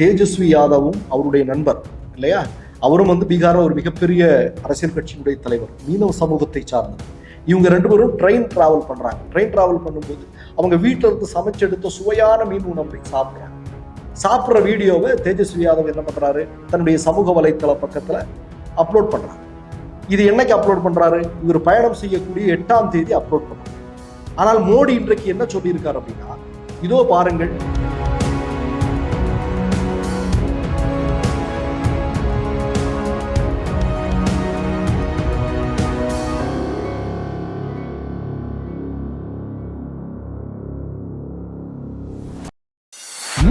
தேஜஸ்வி யாதவும் அவருடைய நண்பர் இல்லையா? அவரும் வந்து பீகார்ல ஒரு மிகப்பெரிய அரசியல் கட்சியினுடைய தலைவர் மீனவ சமூகத்தை சார்ந்தவர். இவங்க ரெண்டு பேரும் ட்ரெயின் டிராவல் பண்றாங்க. ட்ரெயின் டிராவல் பண்ணும்போது அவங்க வீட்டில இருந்து சமைச்செடுத்த சுவையான மீன் உணவை சாப்பிட்றாங்க. சாப்பிட்ற வீடியோவை தேஜஸ்வி யாதவ் என்ன பண்றாரு? தன்னுடைய சமூக வலைத்தள பக்கத்துல அப்லோட் பண்றாரு. இது என்னைக்கு அப்லோட் பண்றாரு? இவர் பயணம் செய்யக்கூடிய எட்டாம் தேதி அப்லோட் பண்றாரு. ஆனால் மோடி இன்றைக்கு என்ன சொல்லியிருக்காரு அப்படின்னா இதோ பாருங்கள்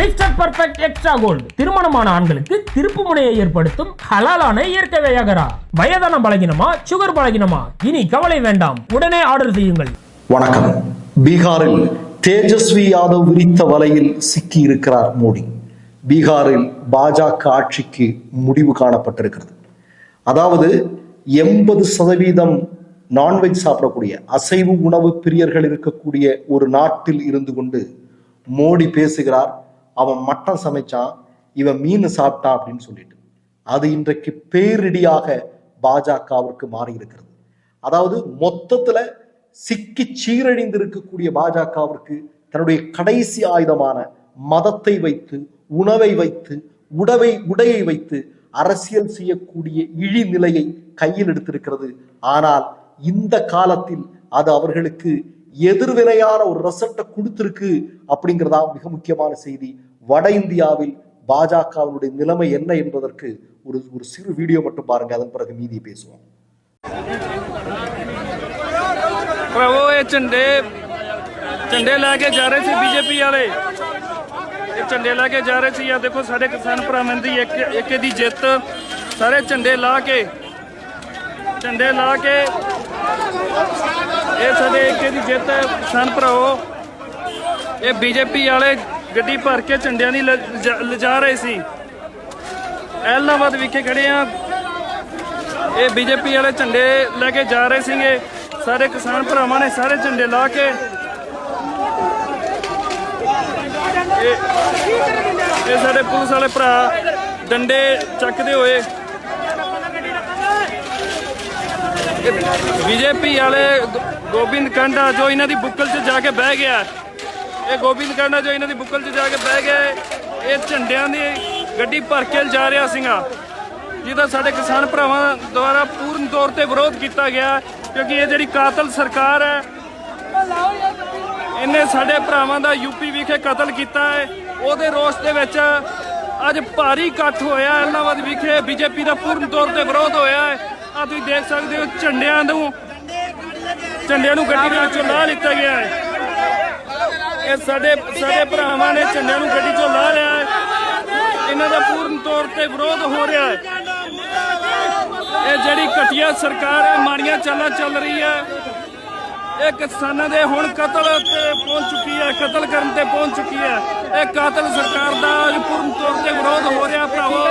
மிஸ்டர் பர்ஃபெக்ட் எக்ஸ்ட்ரா கோல்டு திருமணமான ஆண்களுக்கு திருப்பு முனையை ஏற்படுத்தும் ஹலாலான இயற்கை வையகரா. வயதான பலகினமா சுகர் பலகினமா? இனி கவலை வேண்டாம். உடனே ஆர்டர் செய்யுங்கள். வணக்கம். பீகாரில் தேஜஸ்வி யாதவ் விரித்த வலையில் சிக்கி இருக்கிறார் மோடி. பீகாரில் பாஜக ஆட்சிக்கு முடிவு காணப்பட்டிருக்கிறது. அதாவது எண்பது சதவீதம் நான்வெஜ் சாப்பிடக்கூடிய அசைவு உணவு பிரியர்கள் இருக்கக்கூடிய ஒரு நாட்டில் இருந்து கொண்டு மோடி பேசுகிறார் அவன் மட்டன் சமைச்சான் இவன் மீன் சாப்பிட்டா அப்படின்னு சொல்லிட்டு. அது இன்றைக்கு பேரிடியாக பாஜகவிற்கு மாறி இருக்கிறது அதாவது மொத்தத்துல சிக்கி சீரழிந்து இருக்கக்கூடிய பாஜகவிற்கு தன்னுடைய கடைசி ஆயுதமான மதத்தை வைத்து உணவை வைத்து உடவை உடையை வைத்து அரசியல் செய்யக்கூடிய இழிநிலையை கையில் எடுத்திருக்கிறது. ஆனால் இந்த காலத்தில் அது அவர்களுக்கு எதிர்வினையான ஒரு ரசட்டை கொடுத்திருக்கு அப்படிங்கிறதா மிக முக்கியமான செய்தி. வட இந்தியாவில் பாஜகவினுடைய நிலைமை என்ன என்பதற்கு ஒரு ஒரு சிறு வீடியோ மட்டும் பாருங்க அதன் பிறகு மீதியை பேசுவோம் ਭਰਾਵੋ ਇਹ ਝੰਡੇ ਝੰਡੇ ਲੈ ਕੇ ਜਾ ਰਹੇ ਸੀ ਬੀਜੇਪੀ ਵਾਲੇ ਇਹ ਝੰਡੇ ਲੈ ਕੇ ਜਾ ਰਹੇ ਸੀ ਆ ਦੇਖੋ ਸਾਡੇ ਕਿਸਾਨ ਭਰਾਵਾਂ ਦੀ ਇੱਕ ਇੱਕ ਦੀ ਜਿੱਤ ਸਾਰੇ ਝੰਡੇ ਲਾ ਕੇ ਝੰਡੇ ਲਾ ਕੇ ਇਹ ਸਾਡੇ ਇੱਕ ਦੀ ਜਿੱਤ ਹੈ ਕਿਸਾਨ ਭਰਾਵੋ ਇਹ ਬੀਜੇਪੀ ਵਾਲੇ ਗੱਡੀ ਭਰ ਕੇ ਝੰਡਿਆਂ ਦੀ ਲਿਜਾ- ਲਿਜਾ ਰਹੇ ਸੀ। ਐਲਨਾਬਾਦ ਵਿਖੇ ਖੜੇ ਆ। ਇਹ ਬੀਜੇਪੀ ਵਾਲੇ ਝੰਡੇ ਲੈ ਕੇ ਜਾ ਰਹੇ ਸੀਗੇ। ਸਾਰੇ ਕਿਸਾਨ ਭਰਾਵਾਂ ਨੇ ਸਾਰੇ ਝੰਡੇ ਲਾ ਕੇ। ਇਹ ਸਾਡੇ ਪੁਲਿਸ ਵਾਲੇ ਭਰਾ ਡੰਡੇ ਚੱਕਦੇ ਹੋਏ ਬੀਜੇਪੀ ਵਾਲੇ ਗੋ- ਗੋਬਿੰਦ ਕਾਂਡਾ ਜੋ ਇਹਨਾਂ ਦੀ ਬੁੱਕਲ 'ਚ ਜਾ ਕੇ ਬਹਿ ਗਿਆ। ਇਹ ਗੋਬਿੰਦ ਕਾਂਡਾ ਜੋ ਇਹਨਾਂ ਦੀ ਬੁੱਕਲ 'ਚ ਜਾ ਕੇ ਬਹਿ ਗਿਆ ਇਹ ਝੰਡਿਆਂ ਦੀ ਗੱਡੀ ਭਰ ਕੇ ਜਾ ਰਿਹਾ ਸੀਗਾ। ਜਿਹਦਾ ਸਾਡੇ ਕਿਸਾਨ ਭਰਾਵਾਂ ਦੁਆਰਾ ਪੂਰਨ ਤੌਰ ਤੇ ਵਿਰੋਧ ਕੀਤਾ ਗਿਆ, ਕਿਉਂਕਿ ਇਹ ਜਿਹੜੀ ਕਾਤਲ ਸਰਕਾਰ ਹੈ, ਇਹਨੇ ਸਾਡੇ ਭਰਾਵਾਂ ਦਾ ਯੂਪੀ ਵਿਖੇ ਕਤਲ ਕੀਤਾ ਹੈ ਉਹਦੇ ਰੋਸ ਦੇ ਵਿੱਚ ਅੱਜ ਭਾਰੀ ਇਕੱਠ ਹੋਇਆ, ਐਲਨਾਬਾਦ ਵਿਖੇ ਬੀਜੇਪੀ ਦਾ ਪੂਰਨ ਤੌਰ ਤੇ ਵਿਰੋਧ ਹੋਇਆ ਹੈ ਆ ਤੁਸੀਂ ਦੇਖ ਸਕਦੇ ਹੋ ਝੰਡਿਆਂ ਨੂੰ ਝੰਡਿਆਂ ਨੂੰ ਗੱਡੀ ਦੇ ਵਿੱਚੋਂ ਲਾ ਲਿੱਤਾ ਗਿਆ ਹੈ ਇਹ ਸਾਡੇ ਸਾਡੇ ਭਰਾਵਾਂ ਨੇ ਝੰਡਿਆਂ ਨੂੰ ਗੱਡੀ ਚੋਂ ਲਾ ਲਿਆ ਹੈ। ਇਹਨਾਂ ਦਾ ਪੂਰਨ ਤੌਰ ਤੇ ਵਿਰੋਧ ਹੋ ਰਿਹਾ ਹੈ। ਇਹ ਜਿਹੜੀ ਘਟੀਆ ਸਰਕਾਰ ਹੈ ਮਾੜੀਆਂ ਚਾਲਾਂ ਚੱਲ ਰਹੀ ਹੈ। ਇਹ ਕਿਸਾਨਾਂ ਦੇ ਹੁਣ ਕਤਲ ਤੇ ਪਹੁੰਚ ਚੁੱਕੀ ਹੈ, ਕਤਲ ਕਰਨ ਤੇ ਪਹੁੰਚ ਚੁੱਕੀ ਹੈ। ਇਹ ਕਾਤਲ ਸਰਕਾਰ ਦਾ ਪੂਰਨ ਤੌਰ ਤੇ ਵਿਰੋਧ ਹੋ ਰਿਹਾ ਭਰਾਵੋ।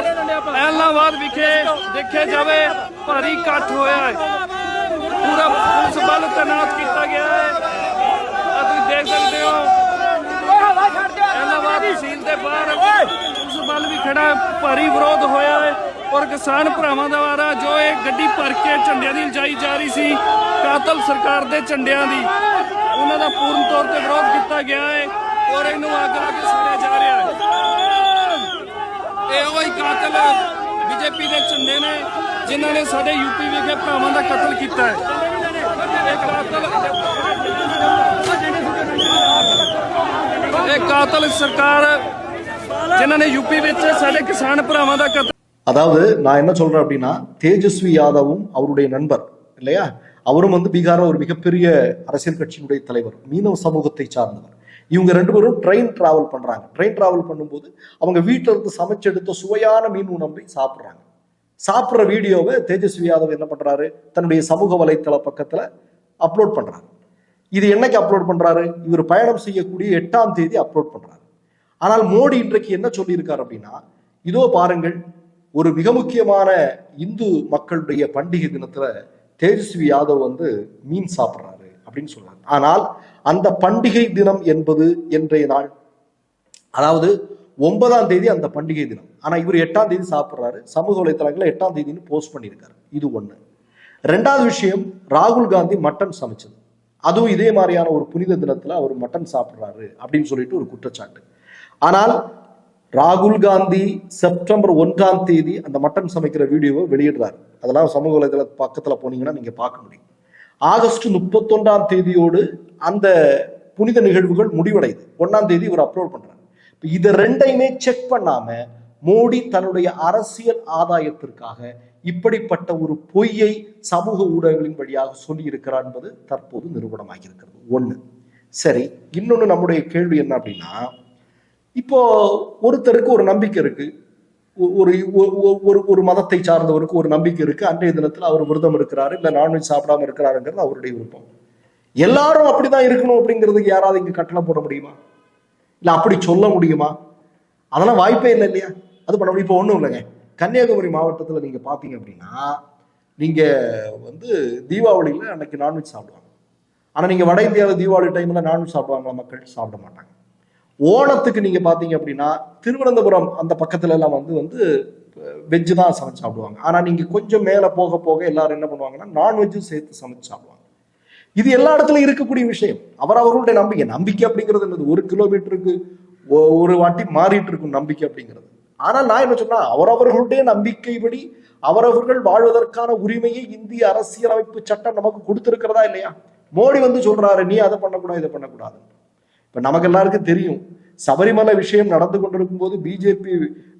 ਐਲਾਹਾਬਾਦ ਵਿਖੇ ਦੇਖਿਆ ਜਾਵੇ, ਭਾਰੀ ਇਕੱਠ ਹੋਇਆ ਹੈ। ਪੂਰਾ ਪੁਲਿਸ ਬਲ ਤੈਨਾਤ ਕੀਤਾ ਗਿਆ ਹੈ ਆ ਤੁਸੀਂ ਦੇਖ ਸਕਦੇ ਹੋ ਐਲਾਹਾਬਾਦ ਤਹਿਸੀਲ ਦੇ ਬਾਹਰ ਪੁਲਿਸ ਬਲ ਵੀ ਖੜਾ ਭਾਰੀ ਵਿਰੋਧ ਹੋਇਆ ਹੈ ਔਰ ਕਿਸਾਨ ਭਰਾਵਾਂ ਦਾ ਵਾਰਾ ਜੋ ਇਹ ਗੱਡੀ ਭਰ ਕੇ ਝੰਡਿਆਂ ਦੀ ਲਜਾਈ ਜਾ ਰਹੀ ਸੀ ਕਾਤਲ ਸਰਕਾਰ ਦੇ ਝੰਡਿਆਂ ਦੀ ਉਹਨਾਂ ਦਾ ਪੂਰਨ ਤੌਰ ਤੇ ਵਿਰੋਧ ਕੀਤਾ ਗਿਆ ਹੈ ਔਰ ਇਹਨੂੰ ਅੱਗ ਲਾ ਕੇ ਸਾੜਿਆ ਜਾ ਰਿਹਾ ਹੈ। ਇਹ ਉਹ ਕਾਤਲ ਬੀਜੇਪੀ ਦੇ ਝੰਡੇ ਨੇ ਜਿਨ੍ਹਾਂ ਨੇ ਸਾਡੇ ਯੂਪੀ ਵਿਖੇ ਭਰਾਵਾਂ ਦਾ ਕਤਲ ਕੀਤਾ ਹੈ। ਇਹ ਕਾਤਲ ਇਹ ਕਾਤਲ ਸਰਕਾਰ ਜਿਨ੍ਹਾਂ ਨੇ ਯੂਪੀ ਵਿੱਚ ਸਾਡੇ ਕਿਸਾਨ ਭਰਾਵਾਂ ਦਾ ਕਤਲ அதாவது நான் என்ன சொல்றேன் அப்படின்னா தேஜஸ்வி யாதவும் அவருடைய நண்பர் இல்லையா அவரும் வந்து பீகார்ல ஒரு மிகப்பெரிய அரசியல் கட்சியினுடைய தலைவர் மீனவ சமூகத்தை சார்ந்தவர் இவங்க ரெண்டு பேரும் ட்ரெயின் டிராவல் பண்றாங்க ட்ரெயின் டிராவல் பண்ணும்போது அவங்க வீட்டில இருந்து சமைச்செடுத்த சுவையான மீன் உணவை சாப்பிட்றாங்க சாப்பிட்ற வீடியோவை தேஜஸ்வி யாதவ் என்ன பண்றாரு தன்னுடைய சமூக வலைத்தள பக்கத்துல அப்லோட் பண்றாரு இது என்னைக்கு அப்லோட் பண்றாரு? இவர் பயணம் செய்யக்கூடிய எட்டாம் தேதி அப்லோட் பண்றாரு. ஆனால் மோடி இன்றைக்கு என்ன சொல்லியிருக்காரு அப்படின்னா இதோ பாருங்கள் ஒரு மிக முக்கியமான இந்து மக்களுடைய பண்டிகை தினத்துல தேஜஸ்வி யாதவ் வந்து மீன் சாப்பிட்றாரு அப்படின்னு சொல்றாரு. ஆனால் அந்த பண்டிகை தினம் என்பது இன்றைய நாள். அதாவது ஒன்பதாம் தேதி அந்த பண்டிகை தினம். ஆனா இவர் எட்டாம் தேதி சாப்பிட்றாரு. சமூக வலைத்தளங்களில் எட்டாம் தேதின்னு போஸ்ட் பண்ணியிருக்காரு. இது ஒண்ணு. ரெண்டாவது விஷயம் ராகுல் காந்தி மட்டன் சமைச்சது. அதுவும் இதே மாதிரியான ஒரு புனித தினத்துல அவர் மட்டன் சாப்பிட்றாரு அப்படின்னு சொல்லிட்டு ஒரு குற்றச்சாட்டு. ஆனால் ராகுல் காந்தி செப்டம்பர் ஒன்றாம் தேதி அந்த மட்டன் சமைக்கிற வீடியோவை வெளியிடுறாரு. அதெல்லாம் சமூக வலைதள பக்கத்துல போனீங்கன்னா நீங்க பார்க்க முடியும். ஆகஸ்ட் முப்பத்தொன்றாம் தேதியோடு அந்த புனித நிகழ்வுகள் முடிவடையுது. ஒன்னாம் தேதி இவர் அப்லோட் பண்றாரு. இப்ப இதை ரெண்டையுமே செக் பண்ணாம மோடி தன்னுடைய அரசியல் ஆதாயத்திற்காக இப்படிப்பட்ட ஒரு பொய்யை சமூக ஊடகங்களின் வழியாக சொல்லி இருக்கிறார் என்பது தற்போது நிறுவனமாக இருக்கிறது ஒன்று சரி இன்னொன்று நம்முடைய கேள்வி என்ன அப்படின்னா இப்போ ஒருத்தருக்கு ஒரு நம்பிக்கை இருக்கு. ஒரு ஒ- ஒ- ஒரு ஒரு மதத்தை சார்ந்தவருக்கு ஒரு நம்பிக்கை இருக்கு. அன்றைய தினத்தில் அவர் விரதம் இருக்கிறாரு இல்லை நான்வெஜ் சாப்பிடாம இருக்கிறாருங்கிறது அவருடைய விருப்பம். எல்லாரும் அப்படிதான் இருக்கணும் அப்படிங்கிறதுக்கு யாராவது இங்க கட்டளை போட முடியுமா? இல்லை அப்படி சொல்ல முடியுமா? அதெல்லாம் வாய்ப்பே இல்லை இல்லையா? அது பண்ண முடியும். இப்போ ஒன்றும் இல்லைங்க. கன்னியாகுமரி மாவட்டத்தில் நீங்கள் பார்த்தீங்க அப்படின்னா நீங்கள் வந்து தீபாவளியில் அன்னைக்கு நான்வெஜ் சாப்பிடுவாங்க. ஆனால் நீங்கள் வட இந்தியாவில் தீபாவளி டைமில் நான்வெஜ் சாப்பிடுவாங்களா மக்கள் சாப்பிட மாட்டாங்க. ஓணத்துக்கு நீங்கள் பார்த்தீங்க அப்படின்னா திருவனந்தபுரம் அந்த பக்கத்துல எல்லாம் வந்து வந்து வெஜ்ஜு தான் சமைச்சு சாப்பிடுவாங்க. ஆனால் நீங்கள் கொஞ்சம் மேலே போக போக எல்லாரும் என்ன பண்ணுவாங்கன்னா நான்வெஜ்ஜும் சேர்த்து சமைச்சு சாப்பிடுவாங்க. இது எல்லா இடத்துலையும் இருக்கக்கூடிய விஷயம். அவர் அவர்களுடைய நம்பிக்கை. நம்பிக்கை அப்படிங்கிறது என்னது? ஒரு கிலோமீட்டருக்கு ஒ- ஒரு வாட்டி மாறிட்டு இருக்கும் நம்பிக்கை அப்படிங்கிறது. ஆனால் நான் என்ன சொன்னா அவரவர்களுடைய நம்பிக்கைப்படி அவரவர்கள் வாழ்வதற்கான உரிமையை இந்திய அரசியலமைப்பு சட்டம் நமக்கு கொடுத்திருக்கிறதா இல்லையா? மோடி வந்து சொல்றாரு நீ அதை பண்ணக்கூடாது இதை பண்ணக்கூடாது. இப்ப நமக்கு எல்லாருக்கும் தெரியும் சபரிமலை விஷயம் நடந்து கொண்டிருக்கும் போது பிஜேபி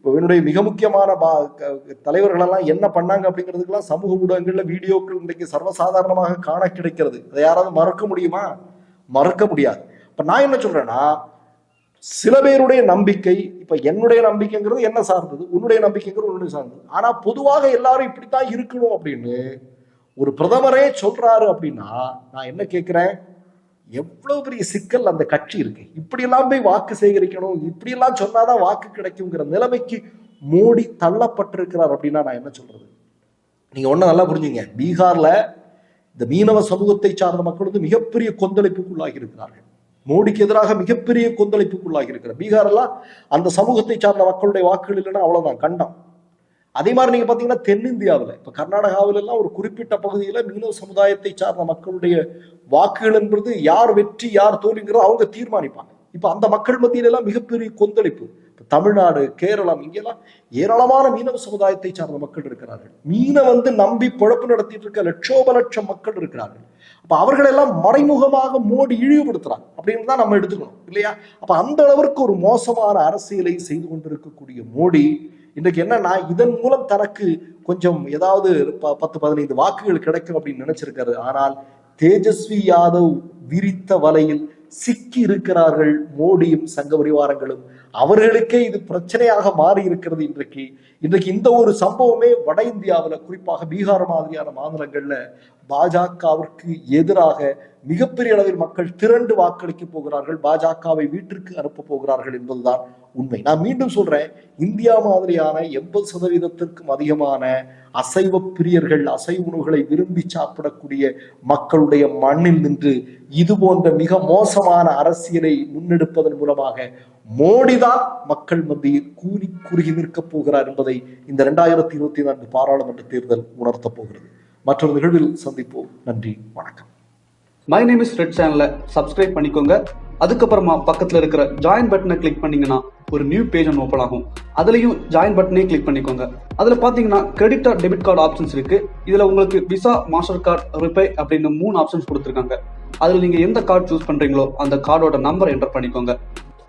என்னுடைய மிக முக்கியமான பா- க- தலைவர்கள் எல்லாம் என்ன பண்ணாங்க அப்படிங்கிறதுக்கெல்லாம் சமூக ஊடகங்கள்ல வீடியோக்கள் இன்றைக்கு சர்வசாதாரணமாக காண கிடைக்கிறது. அதை யாராவது மறக்க முடியுமா? மறக்க முடியாது. இப்ப நான் என்ன சொல்றேன்னா சில பேருடைய நம்பிக்கை இப்ப என்னுடைய நம்பிக்கைங்கிறது என்ன சார்ந்தது? உன்னுடைய நம்பிக்கைங்கிறது உன்னுடைய சார்ந்தது. ஆனா பொதுவாக எல்லாரும் இப்படித்தான் இருக்கணும் அப்படின்னு ஒரு பிரதமரே சொல்றாரு அப்படின்னா நான் என்ன கேட்கிறேன் எவ்வளவு பெரிய சிக்கல் அந்த கட்சி இருக்கு. இப்படியெல்லாம் போய் வாக்கு சேகரிக்கணும் இப்படியெல்லாம் சொன்னாதான் வாக்கு கிடைக்குங்கிற நிலைமைக்கு மோடி தள்ளப்பட்டிருக்கிறார் அப்படின்னா நான் என்ன சொல்றது? நீங்க ஒண்ணு நல்லா புரிஞ்சுங்க. பீகார்ல இந்த மீனவ சமூகத்தை சார்ந்த மக்கள் வந்து மிகப்பெரிய கொந்தளிப்புக்குள்ளாகி இருக்கிறார்கள். மோடிக்கு எதிராக மிகப்பெரிய கொந்தளிப்புக்குள்ளாகி இருக்கிற பீகார் எல்லாம் அந்த சமூகத்தை சார்ந்த மக்களுடைய வாக்குகள் இல்லைன்னா அவ்வளவுதான் கண்டம். அதே மாதிரி நீங்க பாத்தீங்கன்னா தென்னிந்தியாவில் இப்ப கர்நாடகாவில எல்லாம் ஒரு குறிப்பிட்ட பகுதியில மீனவ சமுதாயத்தை சார்ந்த மக்களுடைய வாக்குகள் என்பது யார் வெற்றி யார் தோல்விங்கிறத அவங்க தீர்மானிப்பாங்க. இப்ப அந்த மக்கள் மத்தியில எல்லாம் மிகப்பெரிய கொந்தளிப்பு. தமிழ்நாடு கேரளம் இங்கெல்லாம் ஏராளமான மீனவ சமுதாயத்தை சார்ந்த மக்கள் இருக்கிறார்கள். மீனை வந்து நம்பி பொழப்பு நடத்திட்டு இருக்க லட்சோப லட்சம் மக்கள் இருக்கிறார்கள். அப்ப அவர்களெல்லாம் மறைமுகமாக மோடி இழிவுபடுத்துறாங்க அப்படின்னு தான் நம்ம எடுத்துக்கணும் இல்லையா? அப்ப அந்த அளவிற்கு ஒரு மோசமான அரசியலை செய்து கொண்டிருக்கக்கூடிய மோடி இன்றைக்கு என்னன்னா இதன் மூலம் தனக்கு கொஞ்சம் ஏதாவது ப- பத்து பதினைந்து வாக்குகள் கிடைக்கும் அப்படின்னு நினைச்சிருக்காரு. ஆனால் தேஜஸ்வி யாதவ் விரித்த வலையில் சிக்கி இருக்கிறார்கள் மோடியும் சங்க பரிவாரங்களும். அவர்களுக்கே இது பிரச்சனையாக மாறி இருக்கிறது இன்றைக்கு. இன்றைக்கு இந்த ஒரு சம்பவமே வட இந்தியாவுல குறிப்பாக பீகார் மாதிரியான மாநிலங்கள்ல பாஜகவிற்கு எதிராக மிகப்பெரிய அளவில் மக்கள் திரண்டு வாக்களிக்க போகிறார்கள் பாஜகவை வீட்டிற்கு அனுப்ப போகிறார்கள் என்பதுதான் உண்மை. நான் மீண்டும் சொல்றேன் இந்தியா மாதிரியான எண்பது சதவீதத்திற்கும் அதிகமான அசைவ பிரியர்கள் அசைவ உணவுகளை விரும்பி சாப்பிடக்கூடிய மக்களுடைய மண்ணில் நின்று இது போன்ற மிக மோசமான அரசியலை முன்னெடுப்பதன் மூலமாக மோடி மோடிதான் மக்கள் மத்தியில் கூறி குறுகி நிற்கப் போகிறார் என்பதை இந்த இரண்டாயிரத்தி இருபத்தி நான்கு பாராளுமன்ற தேர்தல் உணர்த்தப் போகிறது. மற்றொரு நிகழ்வில் சந்திப்போம். நன்றி வணக்கம். மை நேம் இஸ் ரெட் சேனலை சப்ஸ்கிரைப் பண்ணிக்கோங்க. அதுக்கப்புறமா பக்கத்தில் இருக்கிற ஜாயின் பட்டனை கிளிக் பண்ணீங்கன்னா ஒரு நியூ பேஜ் ஒன்று ஓப்பன் ஆகும். அதுலயும் ஜாயின் பட்டனே கிளிக் பண்ணிக்கோங்க. அதுல பாத்தீங்கன்னா credit card debit card options இருக்கு. இதுல உங்களுக்கு விசா மாஸ்டர் கார்டு ரிப்பே அப்படின்னு மூணு ஆப்ஷன்ஸ் கொடுத்துருக்காங்க. அதுல நீங்க எந்த கார்டு சூஸ் பண்றீங்களோ அந்த கார்டோட நம்பர் என்டர் பண்ணிக்கோங்க.